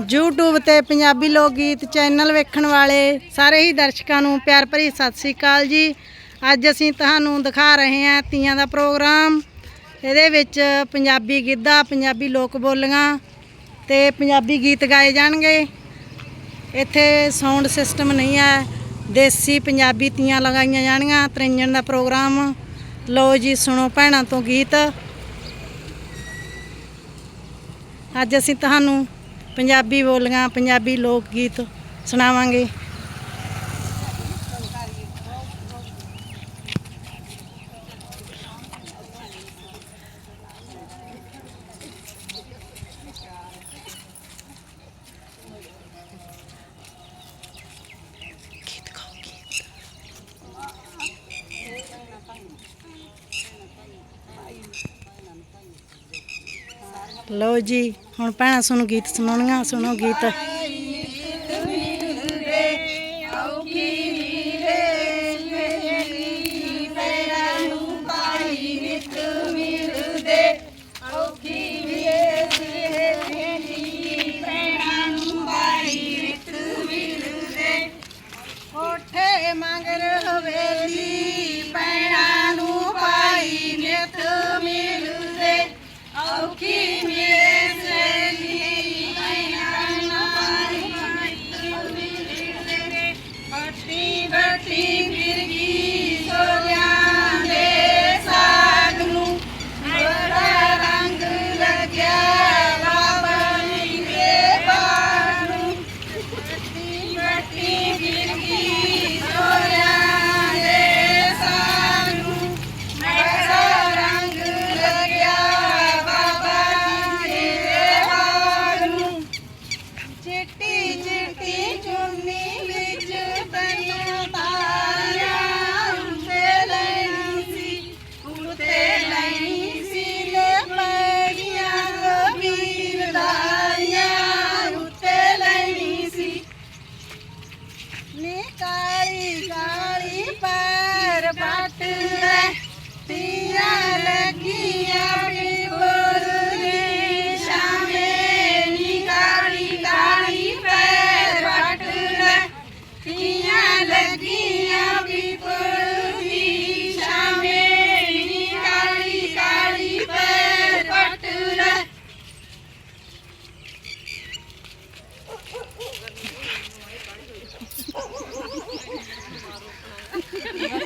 YouTube ਤੇ ਪੰਜਾਬੀ ਲੋਕ ਗੀਤ ਚੈਨਲ ਵੇਖਣ ਵਾਲੇ ਸਾਰੇ ਹੀ ਦਰਸ਼ਕਾਂ ਨੂੰ ਪਿਆਰ ਭਰੀ ਸਤਿ ਸ੍ਰੀ ਅਕਾਲ ਜੀ। ਅੱਜ ਅਸੀਂ ਤੁਹਾਨੂੰ ਦਿਖਾ ਰਹੇ ਹਾਂ ਤੀਆਂ ਦਾ ਪ੍ਰੋਗਰਾਮ। ਇਹਦੇ ਵਿੱਚ ਪੰਜਾਬੀ ਗਿੱਧਾ, ਪੰਜਾਬੀ ਲੋਕ ਬੋਲੀਆਂ ਤੇ ਪੰਜਾਬੀ ਗੀਤ ਗਾਏ ਜਾਣਗੇ। ਇੱਥੇ ਸਾਊਂਡ ਸਿਸਟਮ ਨਹੀਂ ਹੈ। ਦੇਸੀ ਪੰਜਾਬੀ ਤੀਆਂ ਲਗਾਈਆਂ ਜਾਣਗੀਆਂ, ਤਰਿੰਜਣ ਦਾ ਪ੍ਰੋਗਰਾਮ। ਲੋ ਜੀ, ਸੁਣੋ ਭੈਣਾਂ ਤੋਂ ਗੀਤ। ਅੱਜ ਅਸੀਂ ਤੁਹਾਨੂੰ ਪੰਜਾਬੀ ਬੋਲੀਆਂ ਪੰਜਾਬੀ ਲੋਕ ਗੀਤ ਸੁਣਾਵਾਂਗੇ। ਲਓ ਜੀ ਹੁਣ ਭੈਣਾਂ ਸੁਣੋ ਗੀਤ ਸੁਣਾਉਣੀਆਂ ਸੁਣੋ ਗੀਤ। Yeah.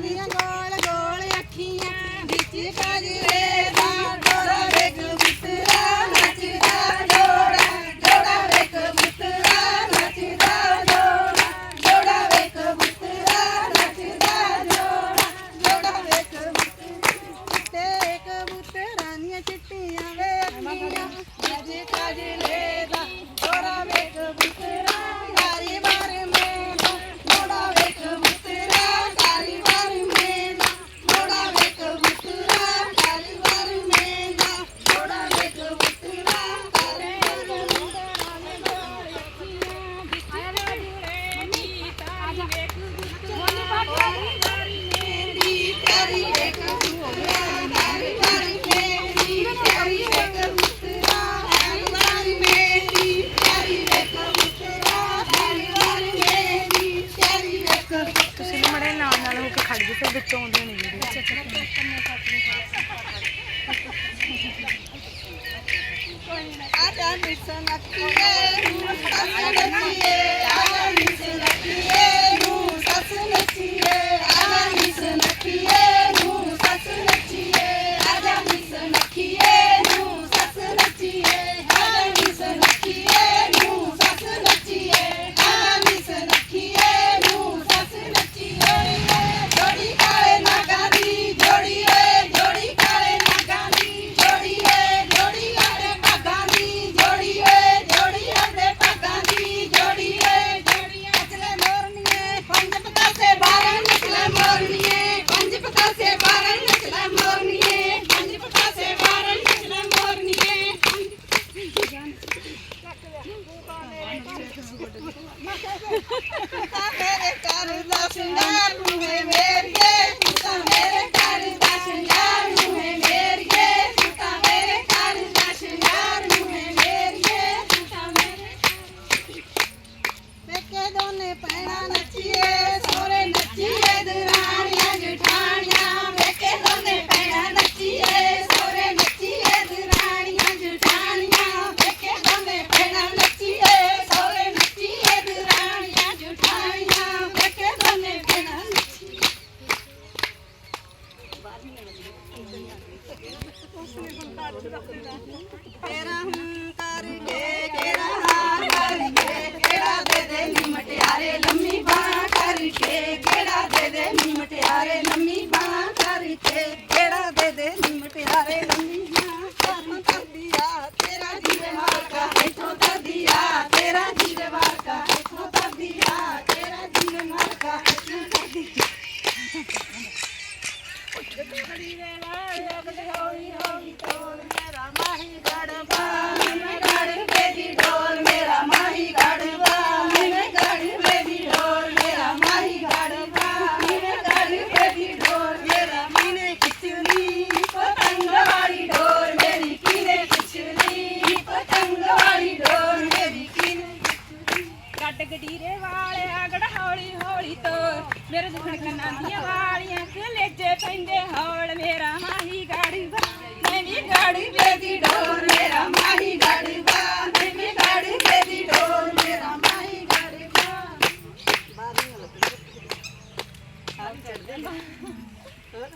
Yeah. ਜਾਂਦੇ ਫਿਰ ਵਿੱਚੋਂ ਆਉਂਦੀਆਂ ਨਹੀਂ ਵੀਡੀਓ ਆ ਜਾ ਮਿਰਸਾਂ ਨੱਕੀ ਤੇਰਾ ਹੰਕਾਰ ਕੇ ਕਿਹੜਾ ਹਾਰ ਕਰਕੇ ਕਿਹੜਾ ਦੇ ਦੇ ਮਟਿਆਰੇ ਲੰਮੇ ਗਡੀਰੇ ਵਾਲਿਆ ਗੜਾ ਹੌਲੀ ਹੌਲੀ ਤੋਰ। ਮੇਰੇ ਦੁਖਣ ਕੰਨਾਂ ਦੀਆਂ ਕਲੇਜੇ ਪੈਂਦੇ ਹੌਲ। ਮੇਰਾ ਮਾਹੀ ਗਾੜੀ ਵਾ, ਮੈਂ ਗਾੜੀ ਵੇਦੀ ਡੋਰ। ਮੇਰਾ ਮਾਹੀ ਗਾੜੀ ਵਾ, ਮੈਂ ਗਾੜੀ ਵੇਦੀ ਡੋਰ। ਮੇਰਾ ਮਾਹੀ ਗਾੜੀ ਵਾ। ਬਾਰੀ ਹੋ ਲੱਗੀ ਹਾਂ ਕਰਦੇ ਨਾ। ਹੋਰ?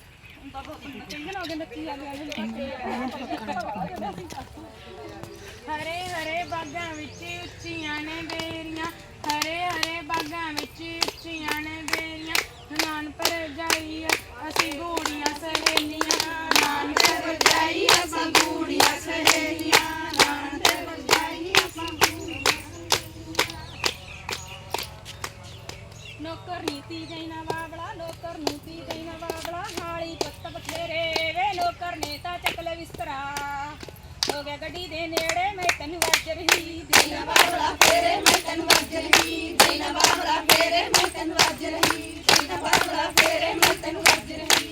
ਹਰੇ ਹਰੇ ਬਾਗਾਂ ਵਿੱਚ ਉੱਚੀਆਂ ਨੇ ਬੇਰੀਆਂ, ਹਰੇ ਹਰੇ ਬਾਗਾਂ ਵਿੱਚ ਉੱਚੀਆਂ ਨੇ ਬੇਰੀਆਂ। ਨਾਨ ਪਰ ਜਾਈਏ ਅਸੀਂ ਗਿਆ ਗੱਡੀ ਦੇ ਨੇੜੇ ਮੈਂ ਤੈਨੂੰ ਵੱਜ ਰਹੀ ਦੀਨਾ ਬਾਬਲਾ ਫੇਰੇ, ਮੈਂ ਤੈਨੂੰ ਵੱਜ ਰਹੀ ਦੀਨਾ ਬਾਬਲਾ ਫੇਰੇ, ਮੈਂ ਤੈਨੂੰ ਵੱਜ ਰਹੀ ਦੀਨਾ ਬਾਬਲਾ ਫੇਰੇ, ਮੈਂ ਤੈਨੂੰ ਵੱਜ ਰਹੀ।